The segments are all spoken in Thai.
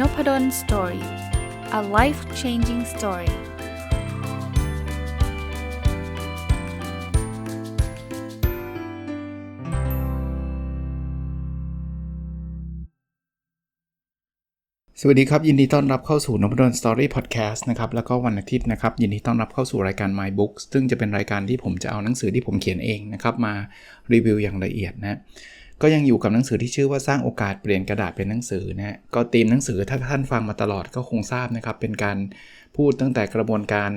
n o p ด d o สตอรี่ a life changing story สวัสดีครับ ยินดีต้อนรับเข้าสู่นพดลสตอรี่พอดแคสต์นะครับแล้วก็วันอาทิตย์นะครับ ยินดีต้อนรับเข้าสู่รายการ My Books ซึ่งจะเป็นรายการที่ผมจะเอาหนังสือที่ผมเขียนเองนะครับ มารีวิวอย่างละเอียดนะ ก็ยังอยู่กับหนังสือที่ชื่อว่าสร้างโอกาสเปลี่ยนกระดาษเป็นหนังสือนะก็ตีมหนังสือถ้าท่านฟังมาตลอดก็คงทราบนะครับ เป็นการพูดตั้งแต่กระบวนการ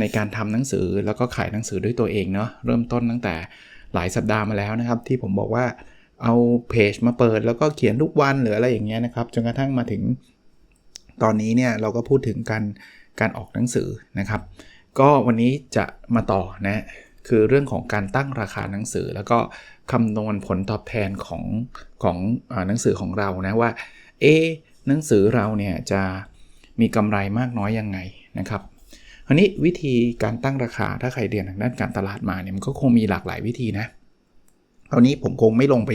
ในการทำหนังสือแล้วก็ขายหนังสือด้วยตัวเองเนาะเริ่มต้นตั้งแต่หลายสัปดาห์มาแล้วนะครับ ที่ผมบอกว่าเอาเพจมาเปิดแล้วก็เขียนทุกวันหรืออะไรอย่างเงี้ยนะครับจนกระทั่งมาถึงตอนนี้เนี่ยเราก็พูดถึงการการออกหนังสือนะครับ ก็วันนี้จะมาต่อนะ คือเรื่องของการตั้งราคาหนังสือ แล้วก็คำนวณผลตอบแทนของของอหนังสือของเรานะว่าเอหนังสือเราเนี่ยจะมีกำไรมากน้อยยังไงนะครับคราวนี้วิธีการตั้งราคาถ้าใครเรียนทางด้านการตลาดมาเนี่ยมันก็คงมีหลากหลายวิธีนะคราวนี้ผมคงไม่ลงไป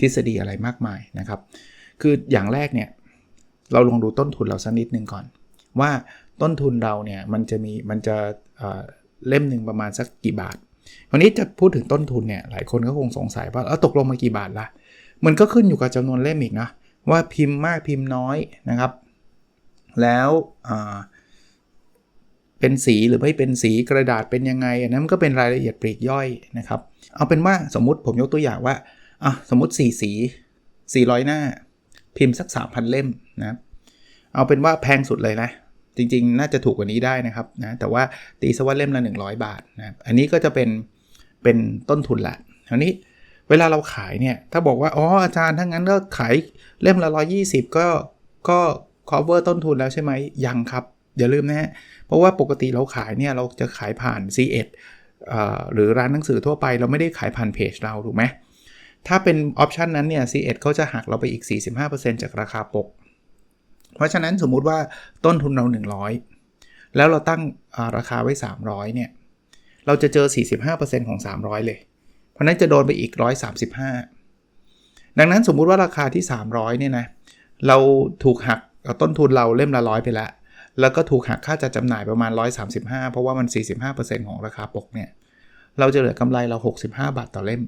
ทฤษฎีอะไรมากมายนะครับ คืออย่างแรกเนี่ยเราลองดูต้นทุนเราสักนิดนึงก่อน ว่าต้นทุนเราเนี่ยมันจะมีมันจะเล่มหนึ่งประมาณสักกี่บาท วันนี้จะพูดถึงต้นทุนเนี่ยหลายคนก็คงสงสัยว่าเออตกลงมากี่บาทละมันก็ขึ้นอยู่กับจำนวนเล่มอีกนะว่าพิมพ์มากพิมพ์น้อยนะครับ แล้วเป็นสีหรือไม่เป็นสีกระดาษเป็นยังไงอันนั้นก็เป็นรายละเอียดปลีกย่อยนะครับ เอาเป็นว่าสมมุติผมยกตัวอย่างว่าอะสมมติ 4 สี 400 หน้า พิมพ์สัก 3,000 เล่มนะเอาเป็นว่าแพงสุดเลยนะ จริงๆ น่าจะถูกกว่านี้ได้นะครับนะแต่ว่าตีสวัสดเล่มละ 100 บาทนะอันนี้ก็จะเป็นเป็นต้นทุนละทีนี้เวลาเราขายเนี่ย ถ้าบอกว่า อ๋อ อาจารย์ถ้างั้นก็ขายเล่มละ 120 ก็ก็ cover ต้นทุนแล้วใช่ไหมยังครับอย่าลืมนะฮะเพราะว่าปกติเราขายเนี่ยเราจะขายผ่าน C1 หรือร้านหนังสือทั่วไปเราไม่ได้ขายผ่านเพจเราถูกไหมถ้าเป็นออปชันนั้นเนี่ย C1 เขาจะหักเราไปอีก 45%จากราคาปก เพราะฉะนั้นสมมุติว่าต้นทุนเรา 100 แล้วเราตั้งราคาไว้ 300 เนี่ย เราจะเจอ 45%ของ 300 เลย เพราะนั้นจะโดนไปอีก 135 ดังนั้นสมมุติว่าราคาที่ 300 เนี่ยนะ เราถูกหักต้นทุนเราเล่มละร้อยไปแล้ว แล้วก็ถูกหักค่าจัดจำหน่ายประมาณ 135 เพราะว่ามัน 45%ของราคาปกเนี่ย เราจะเหลือกำไรเรา 65 บาทต่อเล่ม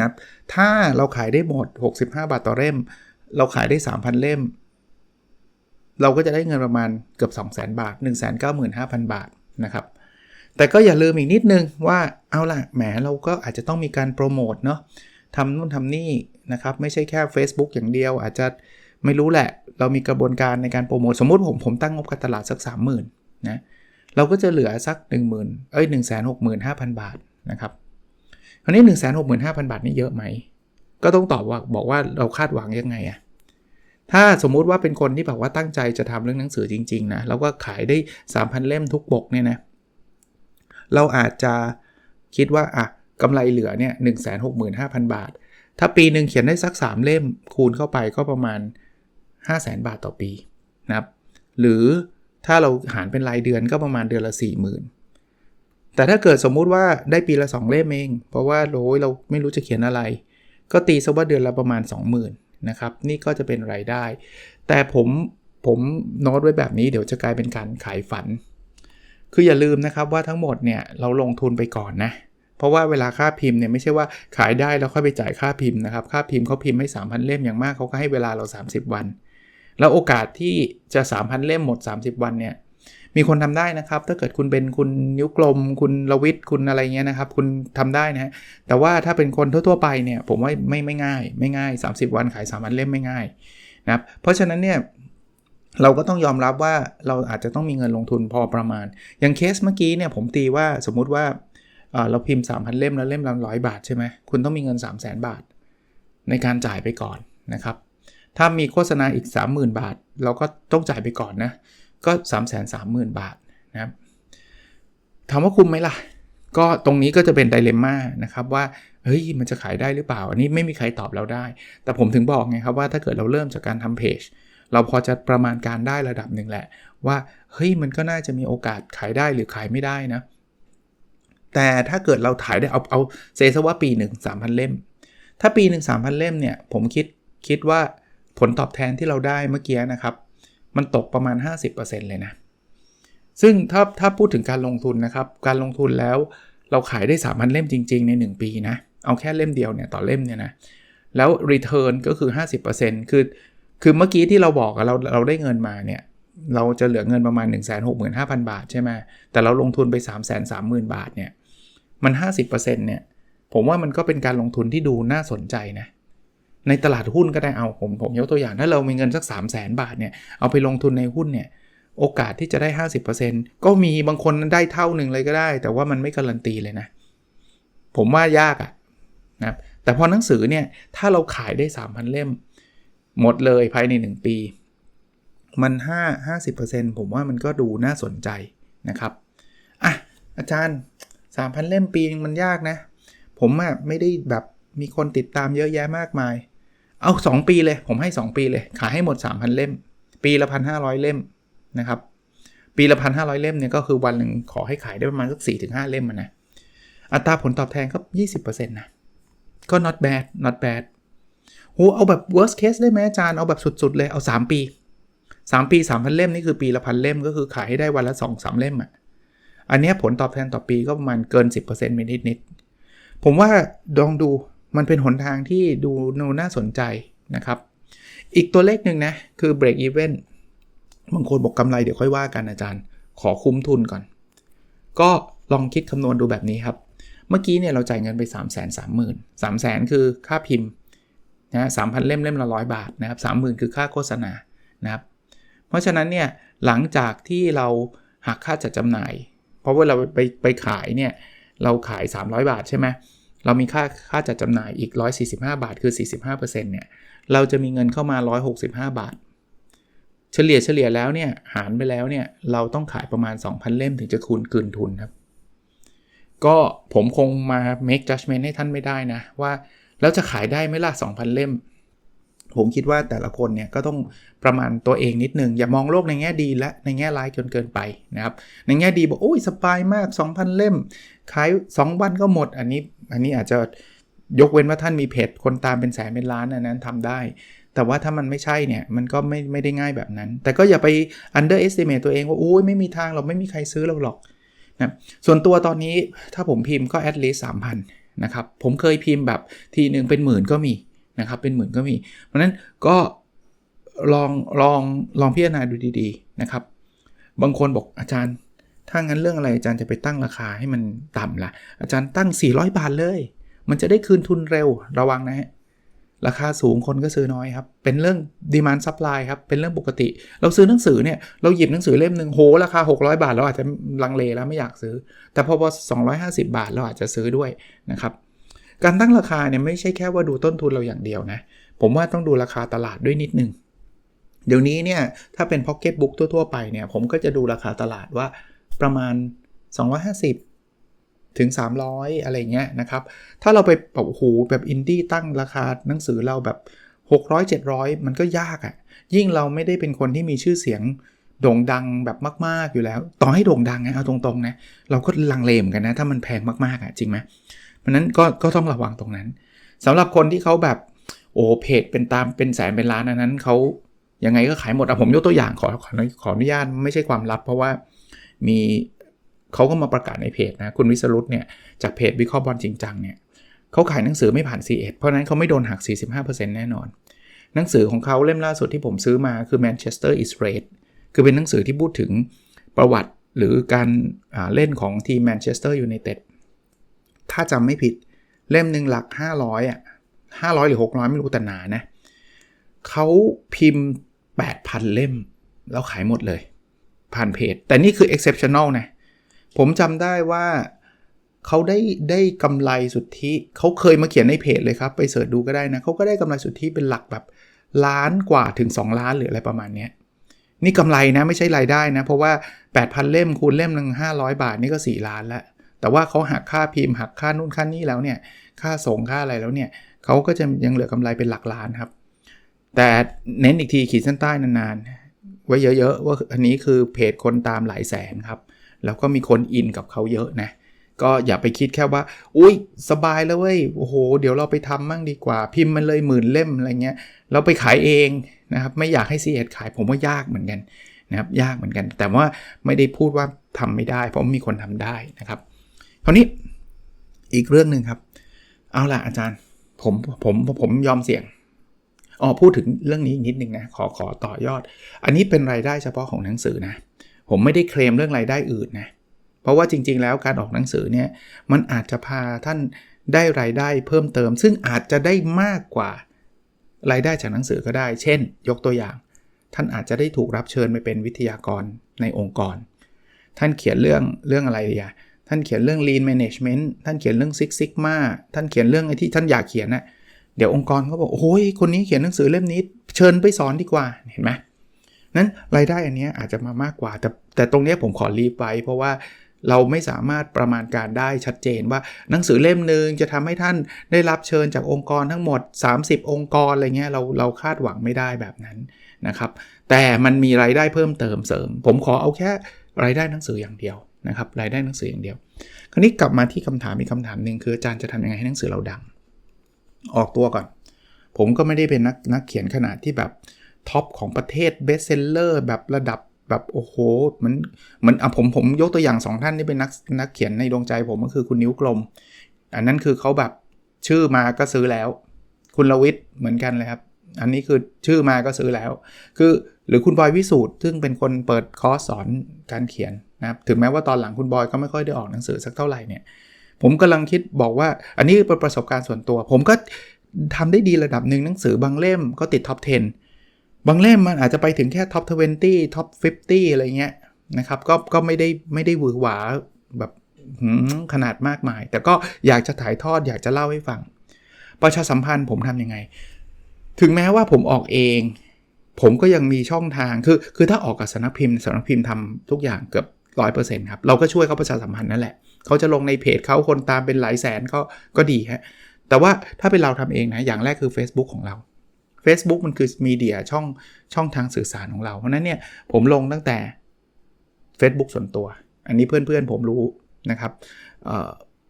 นะถ้าเราขายได้หมด 65 บาทต่อเล่ม เราขายได้ 3,000 เล่ม เราก็จะได้เงินประมาณเกือบ 2 0 0 0 0 0 บาท 1 9 5 0 0 0 บาทนะครับ แต่ก็อย่าลืมอีกนิดนึงว่าเอาล่ะแหมเราก็อาจจะต้องมีการโปรโมทเนาะทำนู่นทำนี่นะครับไม่ใช่แค่ Facebook อย่างเดียว อาจจะไม่รู้แหละ เรามีกระบวนการในการโปรโมท สมมติผมผมตั้งงบการตลาดสัก 30,000นะเราก็จะเหลือสัก 10,000เอ้ย 1 6 5 0 0 0 บาทนะครับคราวนี้ 1 6 5 0 0 0 บาทนี่เยอะไหม ก็ต้องตอบว่าบอกว่าเราคาดหวังยังไงอะ ถ้าสมมุติว่าเป็นคนที่แบบว่าตั้งใจจะทำเรื่องหนังสือจริงๆนะแล้วก็ขายได้ 3,000 เล่มทุกปกเนี่ยนะเราอาจจะคิดว่าอะกำไรเหลือเนี่ยหนึ่งแสนหกหมื่นห้าพันบาท ถ้าปีหนึ่งเขียนได้สัก 3 เล่มคูณเข้าไปก็ประมาณ 5 0 0แสนบาทต่อปีนะครับหรือถ้าเราหารเป็นรายเดือนก็ประมาณเดือนละ 40,000 แต่ถ้าเกิดสมมุติว่าได้ปีละ 2 เล่มเอง เพราะว่าโอ้ยเราไม่รู้จะเขียนอะไร ก็ตีซะว่าเดือนละประมาณ 20,000 นะครับ นี่ก็จะเป็นรายได้ แต่ผมผมโน้ตไว้แบบนี้เดี๋ยวจะกลายเป็นการขายฝัน คืออย่าลืมนะครับว่าทั้งหมดเนี่ยเราลงทุนไปก่อนนะเพราะว่าเวลาค่าพิมพ์เนี่ยไม่ใช่ว่าขายได้แล้วค่อยไปจ่ายค่าพิมพ์นะครับค่าพิมพ์เขาพิมพ์ให้ 3,000 เล่มอย่างมากเขาก็ให้เวลาเรา 30 วัน แล้วโอกาสที่จะ 3,000 เล่มหมด 30 วันเนี่ย มีคนทำได้นะครับ ถ้าเกิดคุณเป็นคุณนิ้วกลม คุณละวิทย์คุณอะไรเงี้ยนะครับ คุณทำได้นะแต่ว่าถ้าเป็นคนทั่วๆไปเนี่ย ผมว่าไม่ไม่ง่าย ไม่ง่าย 30 วันขาย3วันเล่มไม่ง่ายนะครับเพราะฉะนั้นเนี่ยเราก็ต้องยอมรับว่าเราอาจจะต้องมีเงินลงทุนพอประมาณ อย่างเคสเมื่อกี้เนี่ยผมตีว่าสมมุติว่าเราพิมพ์ 3,000 เล่มแล้วเล่มละร้อยบาทใช่ไหมคุณต้องมีเงิน 3 0 0 0 0 0 บาท ในการจ่ายไปก่อนนะครับ ถ้ามีโฆษณาอีก 30,000 บาท เราก็ต้องจ่ายไปก่อนนะ ก็3 3 0 0 0 0บาทนะครับถามว่าคุ้มไหมล่ะ ก็ตรงนี้ก็จะเป็นไดเลม่านะครับว่าเฮ้ยมันจะขายได้หรือเปล่า อันนี้ไม่มีใครตอบเราได้ แต่ผมถึงบอกไงครับว่าถ้าเกิดเราเริ่มจากการทำเพจเราพอจะประมาณการได้ระดับหนึ่งแหละ ว่าเฮ้ยมันก็น่าจะมีโอกาสขายได้หรือขายไม่ได้นะ แต่ถ้าเกิดเราถ่ายได้เอาเอาเซซะว่าปีหนึ่งสามพันเล่ม ถ้าปีหนึ่งสามพันเล่มเนี่ยผมคิดคิดว่าผลตอบแทนที่เราได้เมื่อกี้นะครับ มันตกประมาณ 50%เลยนะ ซึ่งถ้าถ้าพูดถึงการลงทุนนะครับ การลงทุนแล้วเราขายได้3,000เล่มจริง ๆ ใน 1 ปีนะ เอาแค่เล่มเดียวเนี่ยต่อเล่มเนี่ยนะ แล้ว return ก็คือ 50%คือ คือเมื่อกี้ที่เราบอกเราเราได้เงินมาเนี่ย เราจะเหลือเงินประมาณ 165,000 บาทใช่ไหมแต่เราลงทุนไป 330,000 บาทเนี่ย มัน 50%เนี่ย ผมว่ามันก็เป็นการลงทุนที่ดูน่าสนใจนะ ในตลาดหุ้นก็ได้เอาผมผมยกตัวอย่างถ้าเรามีเงินสัก 3 0 0 0 0 0บาทเนี่ยเอาไปลงทุนในหุ้นเนี่ยโอกาสที่จะได้ 50%ก็มีบางคนได้เท่าหนึ่งเลยก็ได้ แต่ว่ามันไม่การันตีเลยนะ ผมว่ายากอะนะครับแต่พอหนังสือเนี่ยถ้าเราขายได้ 3,000 เล่ม หมดเลยภายใน 1 ปี มัน5 50%ผมว่ามันก็ดูน่าสนใจนะครับอะอาจารย์ 3,000 เล่มปีนึงมันยากนะ ผมอะไม่ได้แบบมีคนติดตามเยอะแยะมากมาย เอา 2 ปีเลย ผมให้ 2 ปีเลย ขายให้หมด 3,000 เล่ม ปีละ 1,500 เล่มนะครับ ปีละ 1,500 เล่มเนี่ยก็คือวันหนึ่งขอให้ขายได้ประมาณสัก 4-5 เล่มนะ อัตราผลตอบแทนก็ 20%นะ ก็ not bad not bad โหเอาแบบ worst case ได้ไหมอาจารย์ เอาแบบสุด ๆ เลย เอา 3 ปี 3 ปี 3,000 เล่มนี่คือปีละพันเล่มก็คือขายให้ได้วันละ 2-3 เล่มอะ่ะ อันนี้ผลตอบแทนต่อปีก็ประมาณเกิน 10%นิดนิดๆผมว่าลองดู มันเป็นหนทางที่ดูนูน่าสนใจนะครับ อีกตัวเลขหนึ่งนะคือ break even บางคนบอกกำไรเดี๋ยวค่อยว่ากันอาจารย์ ขอคุ้มทุนก่อน ก็ลองคิดคำนวณดูแบบนี้ครับ เมื่อกี้เนี่ยเราจ่ายเงินไป 3 3 0 0 0 0 3 0 0 0 0 คือค่าพิมพ์นะสามพันเล่มเล่มละร้อยบาทนะครับสามหมื่นคือค่าโฆษณานะครับ เพราะฉะนั้นเนี่ยหลังจากที่เราหักค่าจัดจำหน่าย เพราะว่าเราไปไปขายเนี่ยเราขาย 300 บาทใช่ไหม เรามีค่าค่าจัดจำหน่ายอีก 145 บาท คือ 45%เนี่ย เราจะมีเงินเข้ามา 165 บาท เฉลี่ยเฉลี่ยแล้วเนี่ย หารไปแล้วเนี่ย เราต้องขายประมาณ 2,000 เล่มถึงจะคูณคืนทุนครับ ก็ผมคงมา make judgment ให้ท่านไม่ได้นะ ว่าแล้วจะขายได้ไหมล่ะ 2,000 เล่ม ผมคิดว่าแต่ละคนเนี่ยก็ต้องประมาณตัวเองนิดนึง อย่ามองโลกในแง่ดีและในแง่ร้ายจนเกินไปนะครับ ในแง่ดีบอกโอ้ยสบายมาก 2,000 เล่ม ขาย 2 วันก็หมด อันนี้ อันนี้อาจจะยกเว้นว่าท่านมีเพจคนตามเป็นแสนเป็นล้านอันนั้นทำได้ แต่ว่าถ้ามันไม่ใช่เนี่ย มันก็ไม่ไม่ได้ง่ายแบบนั้น แต่ก็อย่าไป underestimate ตัวเองว่าโอ้ยไม่มีทางเราไม่มีใครซื้อเราหรอกนะส่วนตัวตอนนี้ถ้าผมพิมพ์ก็ at least 3,000นะครับ ผมเคยพิมพ์แบบทีหนึ่งเป็นหมื่นก็มีนะครับ เป็นหมื่นก็มี เพราะนั้นก็ลองลองลองพิจารณาดูดีๆนะครับ บางคนบอกอาจารย์ ถ้างั้นเรื่องอะไรอาจารย์จะไปตั้งราคาให้มันต่ำละ่ะ อาจารย์ตั้ง 400 บาทเลย มันจะได้คืนทุนเร็วระวังนะฮะราคาสูงคนก็ซื้อน้อยครับ เป็นเรื่องดีมานซัพพลายครับ เป็นเรื่องปกติ เราซื้อหนังสือเนี่ย เราหยิบหนังสือเล่มหนึ่งโห ราคา 600 บาท เราอาจจะลังเลแล้วไม่อยากซื้อ แต่พอพอ250 บาทเราอาจจะซื้อด้วยนะครับ การตั้งราคาเนี่ยไม่ใช่แค่ว่าดูต้นทุนเราอย่างเดียวนะ ผมว่าต้องดูราคาตลาดด้วยนิดนึง เดี๋ยวนี้เนี่ย ถ้าเป็นพ็อกเก็ตบุ๊กทั่วๆไปเนี่ย ผมก็จะดูราคาตลาดว่า ประมาณ 250 ถึง 300 อะไรเงี้ยนะครับ ถ้าเราไปแบบโอ้โหแบบอินดี้ตั้งราคาหนังสือเราแบบ 600 700 มันก็ยากอะ่ะ ยิ่งเราไม่ได้เป็นคนที่มีชื่อเสียงโด่งดังแบบมาก ๆ อยู่แล้ว ต่อให้โด่งดังนะเอาตรงๆนะเราก็ลังเลมกันนะ ถ้ามันแพงมากๆอะ่ะจริงไหมเพราะนั้นก็ก็ต้องระวังตรงนั้นสำหรับคนที่เขาแบบโอ้เพจเป็นตามเป็นแสนเป็นล้านอันนั้นเขายังไงก็ขายหมดอะผมยกตัวอย่างขอขอขออนุญาตไม่ใช่ความลับ เพราะว่า มีเขาก็มาประกาศในเพจนะ คุณวิสรุตเนี่ย จากเพจวิเคราะห์บอลจริงจังเนี่ยเขาขายหนังสือไม่ผ่าน C1 เพราะนั้นเขาไม่โดนหัก 45%แน่นอน หนังสือของเขาเล่มล่าสุดที่ผมซื้อมาคือ Manchester is Red คือเป็นหนังสือที่พูดถึงประวัติหรือการเล่นของทีมแมนเชสเตอร์ยูไนเต็ดถ้าจำไม่ผิดเล่มหนึ่งหลัก 500อะ500 หรือ 600 ไม่รู้แต่หนานะเขาพิมพ์ 8,000 เล่ม แล้วขายหมดเลย ผ่านเพจ แต่นี่คือ exceptional นะ ผมจำได้ว่าเขาได้ได้กำไรสุทธิเขาเคยมาเขียนในเพจเลยครับ ไปเสิร์ชดูก็ได้นะเขาก็ได้กำไรสุทธิเป็นหลักแบบล้านกว่าถึง 2 ล้านหรืออะไรประมาณนี้นี่กำไรนะไม่ใช่รายได้นะ เพราะว่า 8,000 เล่มคูณเล่มหนึ่ง500 บาทนี่ก็ 4 ล้านแล้ว แต่ว่าเขาหักค่าพิมพ์หักค่านู่นค่านี่แล้วเนี่ยค่าส่งค่าอะไรแล้วเนี่ยเขาก็จะยังเหลือกำไรเป็นหลักล้านครับ แต่เน้นอีกทีขีดเส้นใต้นานๆ ไว้เยอะๆ ว่าอันนี้คือเพจคนตามหลายแสนครับ แล้วก็มีคนอินกับเขาเยอะนะ ก็อย่าไปคิดแค่ว่า อุ้ยสบายแล้วเว้ย โอ้โห เดี๋ยวเราไปทำมั่งดีกว่า พิมพ์มันเลยหมื่นเล่มอะไรเงี้ย เราไปขายเองนะครับ ไม่อยากให้ c ีเอ็ดขายผมว่ายากเหมือนกันนะครับ ยากเหมือนกัน แต่ว่าไม่ได้พูดว่าทำไม่ได้ เพราะมีคนทำได้นะครับ คราวนี้อีกเรื่องหนึ่งครับ เอาล่ะอาจารย์ ผมผมผมยอมเสี่ยง อ๋อพูดถึงเรื่องนี้นิดนึงนะขอขอต่อยอด อันนี้เป็นรายได้เฉพาะของหนังสือนะผมไม่ได้เคลมเรื่องรายได้อื่นนะเพราะว่าจริง ๆ แล้วการออกหนังสือเนี่ยมันอาจจะพาท่านได้รายได้เพิ่มเติม ซึ่งอาจจะได้มากกว่ารายได้จากหนังสือก็ได้ เช่น ยกตัวอย่าง ท่านอาจจะได้ถูกรับเชิญไปเป็นวิทยากรในองค์กร ท่านเขียนเรื่องเรื่องอะไรอะท่านเขียนเรื่อง lean management ท่านเขียนเรื่อง six sigma ท่านเขียนเรื่องไอ้ที่ท่านอยากเขียนนะ่ะ เดี๋ยวองค์กรเขาบอก โอ้ยคนนี้เขียนหนังสือเล่มนี้ เชิญไปสอนดีกว่าเห็นไหมนั้นรายได้อันนี้อาจจะมามากกว่า แต่แต่ตรงนี้ผมขอรีบไว้เพราะว่าเราไม่สามารถประมาณการได้ชัดเจนว่าหนังสือเล่มหนึ่งจะทำให้ท่านได้รับเชิญจากองค์กรทั้งหมด 30 องค์กรอะไรเงี้ยเราเราคาดหวังไม่ได้แบบนั้นนะครับ แต่มันมีรายได้เพิ่มเติมเสริม ผมขอเอาแค่รายได้หนังสืออย่างเดียวนะครับรายได้หนังสืออย่างเดียว คราวนี้กลับมาที่คำถามอีกคำถามหนึ่งคืออาจารย์จะทำยังไงให้หนังสือเราดัง ออกตัวก่อน ผมก็ไม่ได้เป็นนักนักเขียนขนาดที่แบบท็อปของประเทศเบสเซลเลอร์แบบระดับแบบโอ้โหเหมือนเหมือนอะผมผมยกตัวอย่าง 2 ท่านที่เป็นนักนักเขียนในดวงใจผมก็คือคุณนิ้วกลม อันนั้นคือเขาแบบชื่อมาก็ซื้อแล้ว คุณลวิทย์เหมือนกันเลยครับ อันนี้คือชื่อมาก็ซื้อแล้ว คือหรือคุณบอยวิสูตรซึ่งเป็นคนเปิดคอร์สสอนการเขียนนะครับถึงแม้ว่าตอนหลังคุณบอยก็ไม่ค่อยได้ออกหนังสือสักเท่าไหร่เนี่ย ผมกำลังคิดบอกว่าอันนี้เป็นประสบการณ์ส่วนตัว ผมก็ทำได้ดีระดับหนึ่งหนังสือบางเล่มก็ติดท็อป 10 บางเล่มมันอาจจะไปถึงแค่ท็อป 20 ท็อป 50 อะไรเงี้ยนะครับก็ก็ไม่ได้ไม่ได้หวือหวาแบบขนาดมากมาย แต่ก็อยากจะถ่ายทอดอยากจะเล่าให้ฟัง ประชาสัมพันธ์ผมทำยังไง ถึงแม้ว่าผมออกเอง ผมก็ยังมีช่องทางคือคือถ้าออกกับสำนักพิมพ์สำนักพิมพ์ทำทุกอย่างเกือบร้อยเปอร์เซ็นต์ครับ เราก็ช่วยเขาประชาสัมพันธ์นั่นแหละ เขาจะลงในเพจเขาคนตามเป็นหลายแสนก็ก็ดีฮะแต่ว่าถ้าเป็นเราทำเองนะอย่างแรกคือ Facebook ของเรา Facebook มันคือมีเดียช่องช่องทางสื่อสารของเรา เพราะนั้นเนี่ยผมลงตั้งแต่ Facebook ส่วนตัว อันนี้เพื่อนๆผมรู้นะครับ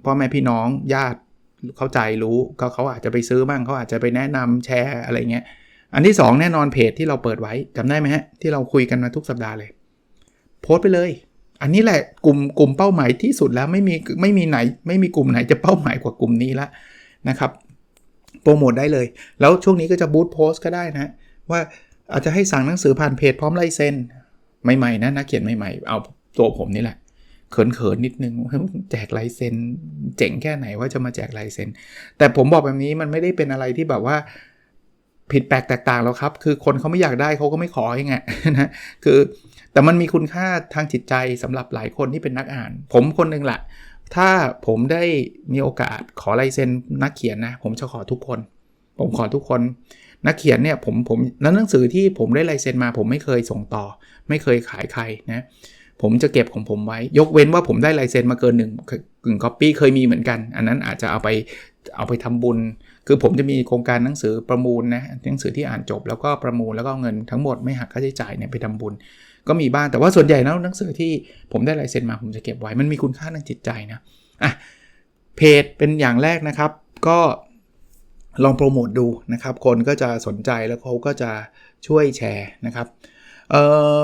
พ่อแม่พี่น้องญาติเข้าใจรู้ก็เขาอาจจะไปซื้อบ้างเขาอาจจะไปแนะนำแชร์อะไรเงี้ยอันที่ 2 แน่นอนเพจที่เราเปิดไว้จำได้ไหมฮะที่เราคุยกันมาทุกสัปดาห์เลย โพสต์ไปเลย อันนี้แหละกลุ่มกลุ่มเป้าหมายที่สุดแล้วไม่มีไม่มีไหน ไม่มีกลุ่มไหนจะเป้าหมายกว่ากลุ่มนี้ละนะครับโปรโมทได้เลย แล้วช่วงนี้ก็จะบูตโพสก็ได้นะว่าอาจจะให้สั่งหนังสือผ่านเพจพร้อมลายเซ็นใหม่ๆนะนักเขียนใหม่ๆ เอาตัวผมนี่แหละ เขินๆนิดนึงแจกลายเซ็นเจ๋งแค่ไหนว่าจะมาแจกลายเซ็นแต่ผมบอกแบบนี้มันไม่ได้เป็นอะไรที่แบบว่าผิดแปลกแตกต่างแล้วครับ คือคนเขาไม่อยากได้เขาก็ไม่ขอยังไงนะคือ แต่มันมีคุณค่าทางจิตใจสำหรับหลายคนที่เป็นนักอ่าน ผมคนหนึ่งแหละ ถ้าผมได้มีโอกาสขอลายเซ็นนักเขียนนะ ผมจะขอทุกคน ผมขอทุกคนนักเขียนเนี่ยผมผมนั้นหนังสือที่ผมได้ลายเซ็นมา ผมไม่เคยส่งต่อ ไม่เคยขายใครนะผมจะเก็บของผมไว้ ยกเว้นว่าผมได้ลายเซ็นมาเกินหนึ่งกึ่งก๊อปปี้เคยมีเหมือนกัน อันนั้นอาจจะเอาไปเอาไปทำบุญ คือผมจะมีโครงการหนังสือประมูลนะหนังสือที่อ่านจบแล้วก็ประมูลแล้วก็เงินทั้งหมดไม่หักค่าใช้จ่ายเนี่ยไปทำบุญ ก็มีบ้างแต่ว่าส่วนใหญ่แล้วหนังสือที่ผมได้ลายเซ็นมาผมจะเก็บไว้ มันมีคุณค่าทางจิตใจนะอะเพจเป็นอย่างแรกนะครับ ก็ลองโปรโมทดูนะครับ คนก็จะสนใจแล้วเขาก็จะช่วยแชร์นะครับเอ่อ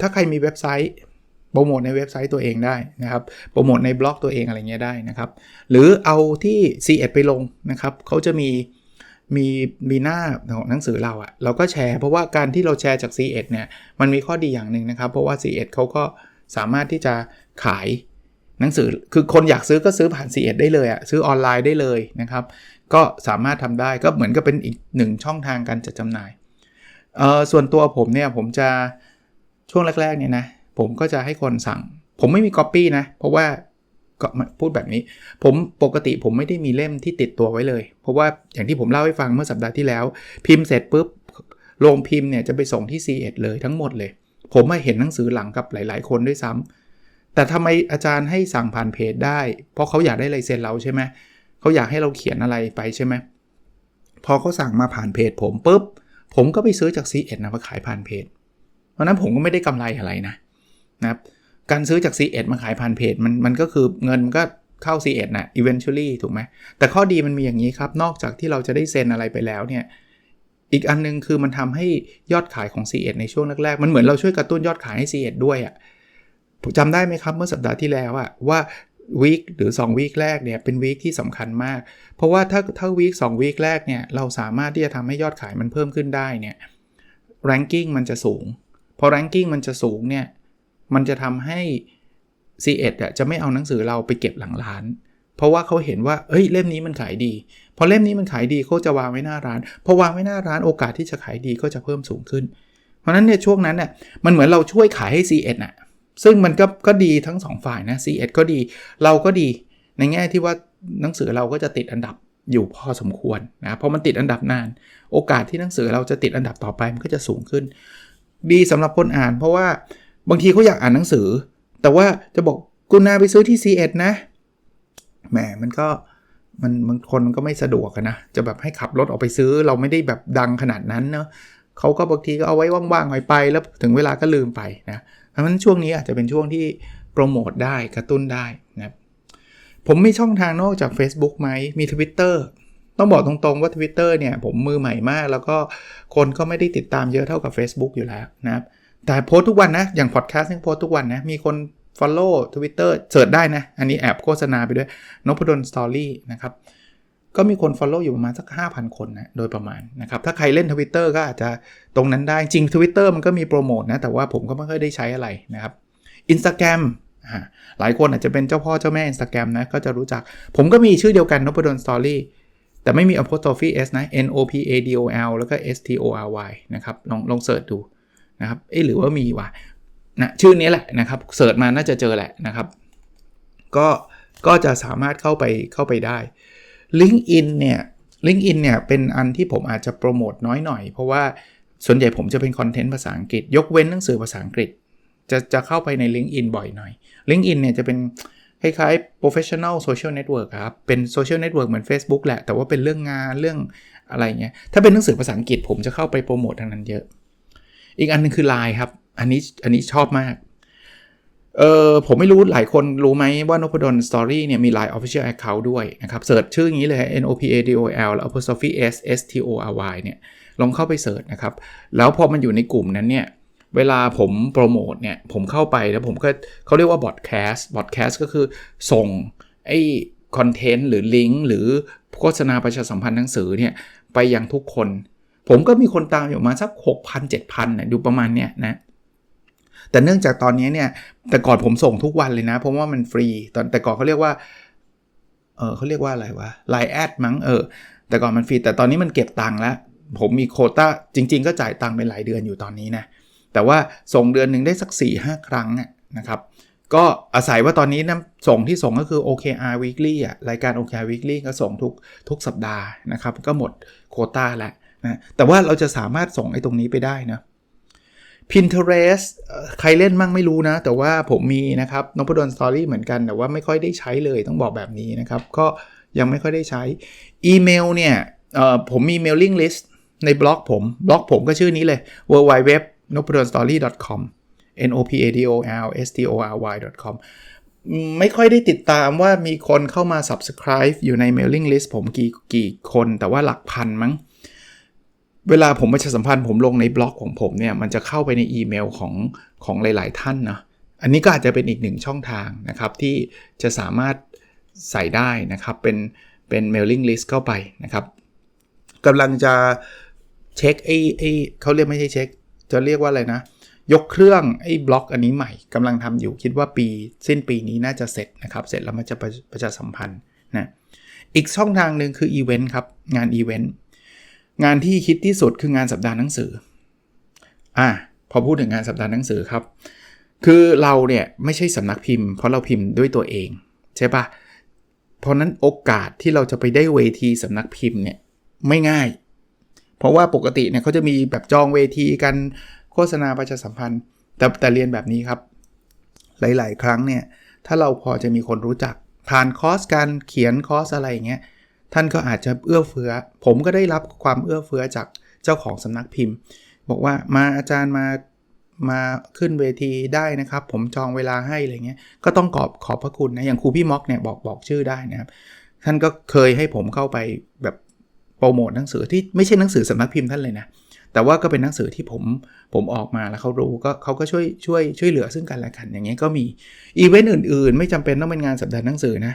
ถ้าใครมีเว็บไซต์โปรโมทในเว็บไซต์ตัวเองได้นะครับโปรโมทในบล็อกตัวเองอะไรเงี้ยได้นะครับ หรือเอาที่ c ีเไปลงนะครับเขาจะมี มีมีหน้าของหนังสือเราอะเราก็แชร์เพราะว่าการที่เราแชร์จาก c ีเเนี่ยมันมีข้อดีอย่างหนึ่งนะครับ เพราะว่า c ีเเขาก็สามารถที่จะขายหนังสือคือคนอยากซื้อก็ซื้อผ่าน c ีเได้เลยอะซื้อออนไลน์ได้เลยนะครับ ก็สามารถทำได้ก็เหมือนกับเป็นอีกหนึ่งช่องทางการจัดจำหน่ายเอ่อส่วนตัวผมเนี่ยผมจะช่วงแรกๆเนี่ยนะผมก็จะให้คนสั่ง ผมไม่มีก๊อปปี้นะเพราะว่า ก็พูดแบบนี้ ผมปกติผมไม่ได้มีเล่มที่ติดตัวไว้เลย เพราะว่าอย่างที่ผมเล่าให้ฟังเมื่อสัปดาห์ที่แล้ว พิมพ์เสร็จปุ๊บโรงพิมพ์เนี่ยจะไปส่งที่ c ีเลยทั้งหมดเลย ผมมาเห็นหนังสือหลังกับหลาย ๆ คนด้วยซ้ำแต่ทำไมอาจารย์ให้สั่งผ่านเพจได้ เพราะเขาอยากได้ลายเซ็นเราใช่ไหมเขาอยากให้เราเขียนอะไรไปใช่ไหมพอเขาสั่งมาผ่านเพจผมปุ๊บผมก็ไปซื้อจาก c ีเอ็ดนะมาขายผ่านเพจ เพราะนั้นผมก็ไม่ได้กำไรอะไรนะนะครับ การซื้อจาก C1 มาขายผ่านเพจมันมันก็คือเงินมันก็เข้า C1 นะ eventually ถูกไหมแต่ข้อดีมันมีอย่างนี้ครับ นอกจากที่เราจะได้เซ็นอะไรไปแล้วเนี่ยอีกอันนึงคือมันทำให้ยอดขายของ C1 ในช่วงแรกๆ มันเหมือนเราช่วยกระตุ้นยอดขายให้ C1 ด้วยอะ่ะจำได้ไหมครับเมื่อสัปดาห์ที่แล้วอะว่าวีคหรือ2วีคแรกเนี่ยเป็นวีคที่สำคัญมาก เพราะว่าถ้าถ้าวีคสวีคแรกเนี่ยเราสามารถที่จะทำให้ยอดขายมันเพิ่มขึ้นได้เนี่ย ranking มันจะสูง พอ ranking มันจะสูงเนี่ย มันจะทำให้ C1 อะจะไม่เอาหนังสือเราไปเก็บหลังร้าน เพราะว่าเขาเห็นว่าเอ้ยเล่มนี้มันขายดี พอเล่มนี้มันขายดีเขาจะวางไว้หน้าร้านพอวางไว้หน้าร้านโอกาสที่จะขายดีก็จะเพิ่มสูงขึ้น เพราะนั้นเนี่ยช่วงนั้นเนี่ยมันเหมือนเราช่วยขายให้ C1 อะซึ่งมันก็ก็ดีทั้ง 2 ฝ่ายนะ C1 ก็ดีเราก็ดีในแง่ที่ว่าหนังสือเราก็จะติดอันดับอยู่พอสมควรนะเพราะมันติดอันดับนาน โอกาสที่หนังสือเราจะติดอันดับต่อไปมันก็จะสูงขึ้น ดีสำหรับคนอ่าน เพราะว่า บางทีเขาอยากอ่านหนังสือ แต่ว่าจะบอกกุณาไปซื้อที่ C1 นะแหมมันก็มันบางคนมันก็ไม่สะดวกนะ จะแบบให้ขับรถออกไปซื้อ เราไม่ได้แบบดังขนาดนั้นเนาะเขาก็บางทีก็เอาไว้ว่างๆหน่อยไป แล้วถึงเวลาก็ลืมไปนะเพราะฉะนั้นช่วงนี้อาจจะเป็นช่วงที่โปรโมทได้กระตุ้นได้นะผมมีช่องทางนอกจาก Facebook ไหมมี Twitter ต้องบอกตรงๆว่า Twitter เนี่ยผมมือใหม่มาก แล้วก็คนก็ไม่ได้ติดตามเยอะเท่ากับ Facebook อยู่แล้วนะครับ แต่โพสทุกวันนะ อย่างพอดแคสต์ยังโพสทุกวันนะ มีคน Follow Twitter เสิร์ชได้นะ อันนี้แอบโฆษณาไปด้วยนพดลสตอรี่นะครับ ก็มีคน Follow อยู่ประมาณสัก 5,000 คนนะ โดยประมาณนะครับ ถ้าใครเล่น Twitter ก็อาจจะตรงนั้นได้ จริง Twitter มันก็มีโปรโมทนะ แต่ว่าผมก็ไม่ค่อยได้ใช้อะไรนะครับ Instagram หลายคนอาจจะเป็นเจ้าพ่อเจ้าแม่ Instagram นะ ก็จะรู้จัก ผมก็มีชื่อเดียวกันนพดลสตอรี่แต่ไม่มี apostrophe s นะ n o p a d o l แล้วก็ s t o r y นะครับ ลองลองเสิร์ชดู นะครับ เอ๊หรือว่ามีวะนะชื่อนี้แหละนะครับ เสิร์ชมาน่าจะเจอแหละนะครับ ก็ก็จะสามารถเข้าไปเข้าไปได้ LinkedIn เนี่ย LinkedIn เนี่ยเป็นอันที่ผมอาจจะโปรโมทน้อยหน่อย เพราะว่าส่วนใหญ่ผมจะเป็นคอนเทนต์ภาษาอังกฤษ ยกเว้นหนังสือภาษาอังกฤษ จะจะเข้าไปใน LinkedIn บ่อยหน่อย LinkedIn เนี่ยจะเป็นคล้ายๆ professional social network ครับ เป็น social network เหมือน Facebook แหละ แต่ว่าเป็นเรื่องงานเรื่องอะไรเงี้ย ถ้าเป็นหนังสือภาษาอังกฤษผมจะเข้าไปโปรโมททางนั้นเยอะ อีกอันนึงคือ Line ครับ อันนี้อันนี้ชอบมาก เออผมไม่รู้หลายคนรู้ไหมว่านพดลสตอรี่เนี่ยมี Line Official Account ด้วยนะครับเสิร์ชชื่ออย่างนี้เลย N O P A D O L แล้ว apostrophe S S T O R Y เนี่ยลองเข้าไปเสิร์ชนะครับ แล้วพอมันอยู่ในกลุ่มนั้นเนี่ยเวลาผมโปรโมทเนี่ยผมเข้าไปแล้วผมก็เขาเรียกว่าบอดแคสต์บอดแคสต์ก็คือส่งไอ้คอนเทนต์หรือลิงก์หรือโฆษณาประชาสัมพันธ์หนังสือเนี่ยไปยังทุกคน ผมก็มีคนตามอยู่มาสัก 6,000 7,000นะดูประมาณเนี้ยนะแต่เนื่องจากตอนนี้เนี่ย แต่ก่อนผมส่งทุกวันเลยนะ เพราะว่ามันฟรี ตอนแต่ก่อนเขาเรียกว่า เออเขาเรียกว่าอะไรวะไลน์แอดมั้งเออ แต่ก่อนมันฟรี แต่ตอนนี้มันเก็บตังค์แล้ว ผมมีโคต้า จริง ๆ ก็จ่ายตังค์เป็นหลายเดือนอยู่ตอนนี้นะ แต่ว่าส่งเดือนหนึ่งได้สัก4 5ครั้งนะครับ ก็อาศัยว่าตอนนี้นะส่งที่ส่งก็คือ OKR Weekly อะ รายการ OKR Weekly ก็ส่งทุกทุกสัปดาห์นะครับ ก็หมดโคต้าแล้ว นะแต่ว่าเราจะสามารถส่งไอ้ตรงนี้ไปได้นะ Pinterest ใครเล่นมั่งไม่รู้นะ แต่ว่าผมมีนะครับนพดลสตอรี่เหมือนกัน แต่ว่าไม่ค่อยได้ใช้เลยต้องบอกแบบนี้นะครับ ก็ยังไม่ค่อยได้ใช้อีเมลเนี่ยผมมี mailing list ในบล็อกผม บล็อกผมก็ชื่อนี้เลย w w w n o p a d o l s t o r y com n o p a d o l s t o r y com ไม่ค่อยได้ติดตามว่ามีคนเข้ามา subscribe อยู่ใน mailing list ผมกี่กี่คนแต่ว่าหลักพันมั้ง เวลาผมประชาสัมพันธ์ผมลงในบล็อกของผมเนี่ยมันจะเข้าไปในอีเมลของของหลาย ๆ ท่านนะอันนี้ก็อาจจะเป็นอีกหนึ่งช่องทางนะครับที่จะสามารถใส่ได้นะครับเป็นเป็น mailing list เข้าไปนะครับกำลังจะเช็คไอ้ไอ้เขาเรียกไม่ใช่เช็ค จะเรียกว่าอะไรนะ ยกเครื่องไอ้บล็อกอันนี้ใหม่กำลังทำอยู่คิดว่าปีสิ้นปีนี้น่าจะเสร็จนะครับ เสร็จแล้วมันจะประประชาสัมพันธ์นะอีกช่องทางหนึ่งคืออีเวนต์ครับ งานอีเวนต์ งานที่คิดที่สุดคืองานสัปดาห์หนังสือ อะพอพูดถึงงานสัปดาห์หนังสือครับ คือเราเนี่ยไม่ใช่สำนักพิมพ์ เพราะเราพิมพ์ด้วยตัวเองใช่ปะเพราะนั้นโอกาสที่เราจะไปได้เวทีสำนักพิมพ์เนี่ยไม่ง่าย เพราะว่าปกติเนี่ยเขาจะมีแบบจองเวทีกันโฆษณาประชาสัมพันธ์ แต่แต่เรียนแบบนี้ครับ หลาย ๆ ครั้งเนี่ยถ้าเราพอจะมีคนรู้จักผ่านคอร์สการเขียนคอร์สอะไรอย่างเงี้ย ท่านก็อาจจะเอื้อเฟื้อ ผมก็ได้รับความเอื้อเฟื้อจากเจ้าของสำนักพิมพ์ บอกว่ามาอาจารย์มามาขึ้นเวทีได้นะครับ ผมจองเวลาให้อะไรเงี้ยก็ต้องขอบขอบพระคุณนะอย่างครูพี่ม็อกเนี่ยบอกบอกชื่อได้นะครับ ท่านก็เคยให้ผมเข้าไปแบบโปรโมทหนังสือที่ไม่ใช่หนังสือสำนักพิมพ์ท่านเลยนะแต่ว่าก็เป็นหนังสือที่ผมผมออกมาแล้วเขารู้ก็เขาก็ช่วยช่วยช่วยเหลือซึ่งกันและกัน อย่างเงี้ยก็มีอีเวนต์อื่นๆ ไม่จำเป็นต้องเป็นงานสัปดาห์หนังสือนะ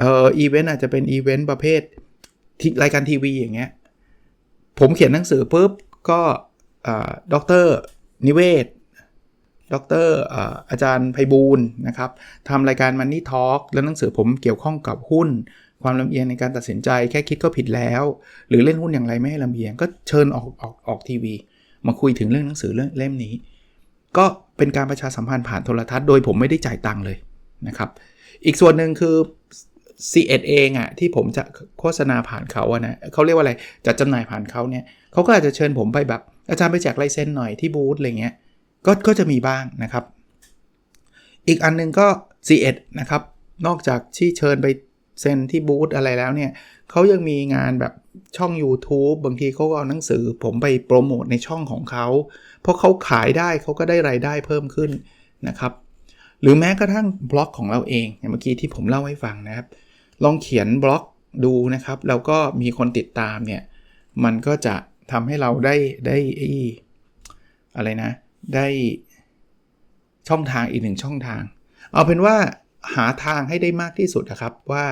เอออีเวนต์อาจจะเป็นอีเวนต์ประเภทที่รายการทีวีอย่างเงี้ย ผมเขียนหนังสือปุ๊บก็ด็อกเตอร์นิเวศด็อกเตอร์อาจารย์ไพบูลนะครับทำรายการมันนี่ทอล์กแล้วหนังสือผมเกี่ยวข้องกับหุ้น ความลำเอียงในการตัดสินใจแค่คิดก็ผิดแล้ว หรือเล่นหุ้นอย่างไรไม่ให้ลำเอียง ก็เชิญออกออกออกทีวี มาคุยถึงเรื่องหนังสือเรื่องเล่มนี้ ก็เป็นการประชาสัมพันธ์ผ่านโทรทัศน์โดยผมไม่ได้จ่ายตังค์เลยนะครับ อีกส่วนหนึ่งคือ c 1 เองอะ่ะที่ผมจะโฆษณาผ่านเขาอะนะเขาเรียกว่าอะไรจัดจำหน่ายผ่านเขาเนี่ยเขาก็อาจจะเชิญผมไปแบบอาจารย์ไปแจกลายเซ็นหน่อยที่บูธอะไรเงี้ยก็ก็จะมีบ้างนะครับ อีกอันนึงก็ c 1 นะครับ นอกจากที่เชิญไปเซ็นที่บูธอะไรแล้วเนี่ยเขายังมีงานแบบช่อง YouTube บางทีเขาก็เอาหนังสือ ผมไปโปรโมทในช่องของเขาเพราะเขาขายได้เขาก็ได้รายได้เพิ่มขึ้นนะครับ หรือแม้กระทั่งบล็อกของเราเองอย่างเมื่อกี้ที่ผมเล่าให้ฟังนะครับ ลองเขียนบล็อกดูนะครับ แล้วก็มีคนติดตามเนี่ย มันก็จะทำให้เราได้ได้อะไรนะ ได้ช่องทางอีกหนึ่งช่องทาง เอาเป็นว่าหาทางให้ได้มากที่สุดนะครับว่า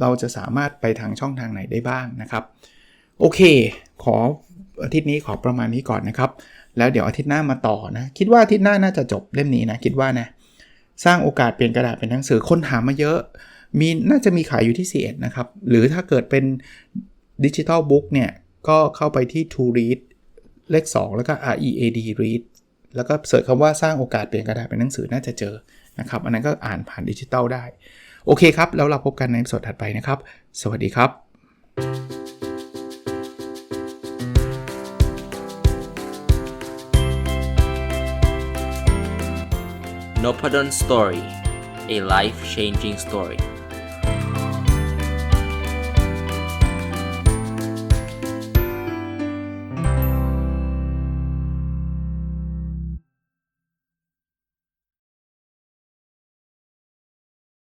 เราจะสามารถไปทางช่องทางไหนได้บ้างนะครับ โอเค ขออาทิตย์นี้ขอประมาณนี้ก่อนนะครับ แล้วเดี๋ยวอาทิตย์หน้ามาต่อนะ คิดว่าอาทิตย์หน้าน่าจะจบเล่มนี้นะ คิดว่านะ สร้างโอกาสเปลี่ยนกระดาษเป็นหนังสือค้นถามาเยอะ มีน่าจะมีขายอยู่ที่ c 1นะครับ หรือถ้าเกิดเป็นดิจิทัลบุ๊กเนี่ย ก็เข้าไปที่ To Read เลข 2 แล้วก็ R E A D Read แล้วก็เสิร์ชคำว่าสร้างโอกาสเปลี่ยนกระดาษเป็นหนังสือน่าจะเจอนะครับ อันนั้นก็อ่านผ่านดิจิทัลได้ โอเคครับ แล้วเราพบกันในสดถัดไปนะครับ สวัสดีครับ n o p a d o n Story a life changing story